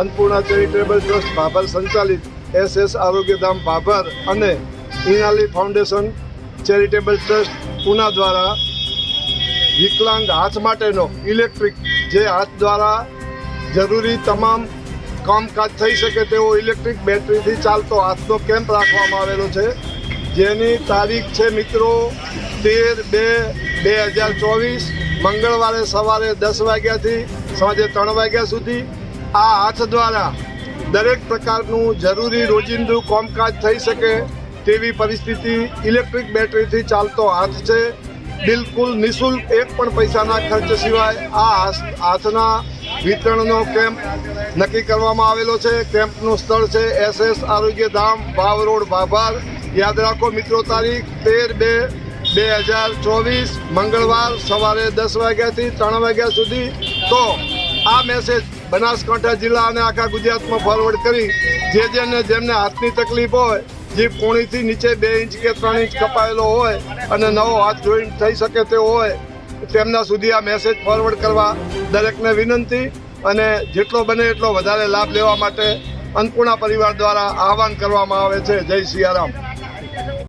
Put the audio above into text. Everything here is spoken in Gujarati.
અન્નપૂર્ણા ચેરિટેબલ ટ્રસ્ટ ભાભર સંચાલિત એસ એસ આરોગ્યધામ ભાભર અને Inali foundation charitable trust Poona દ્વારા વિકલાંગ હાથ માટેનો ઇલેક્ટ્રિક જે હાથ દ્વારા જરૂરી તમામ કામકાજ થઈ શકે તેવો ઇલેક્ટ્રિક બેટરીથી ચાલતો હાથનો કેમ્પ રાખવામાં આવેલો છે. જેની તારીખ છે મિત્રો તેર બે બે હજાર ચોવીસ. મંગળવારે સવારે દસ વાગ્યાથી સાંજે ત્રણ વાગ્યા સુધી આ હાથ દ્વારા દરેક પ્રકારનું જરૂરી રોજિંદુ કામકાજ થઈ શકે તેવી પરિસ્થિતિ ઇલેક્ટ્રિક બેટરીથી ચાલતો હાથ છે. બિલકુલ નિઃશુલ્ક એક પણ પૈસાના ખર્ચ સિવાય આ હાથ- હાથના વિતરણનો કેમ્પ નક્કી કરવામાં આવેલો છે. કેમ્પનું સ્થળ છે એસ એસ આરોગ્ય ધામ, ભાવ રોડ ભાભાર. યાદ રાખો મિત્રો, તારીખ તેર બે બે હજાર ચોવીસ, મંગળવાર સવારે દસ વાગ્યાથી ત્રણ વાગ્યા સુધી. તો આ મેસેજ બનાસકાંઠા જિલ્લા અને આખા ગુજરાતમાં ફોરવર્ડ કરી. જે જેને જેમને હાથની તકલીફ હોય, જે કોણીથી નીચે બે ઇંચ કે ત્રણ ઇંચ કપાયેલો હોય અને નવો હાથ જોઈન્ટ થઈ શકે તે હોય, તેમના સુધી આ મેસેજ ફોરવર્ડ કરવા દરેકને વિનંતી અને જેટલો બને એટલો વધારે લાભ લેવા માટે અન્નપૂર્ણા પરિવાર દ્વારા આહવાન કરવામાં આવે છે. જય સિયારામ.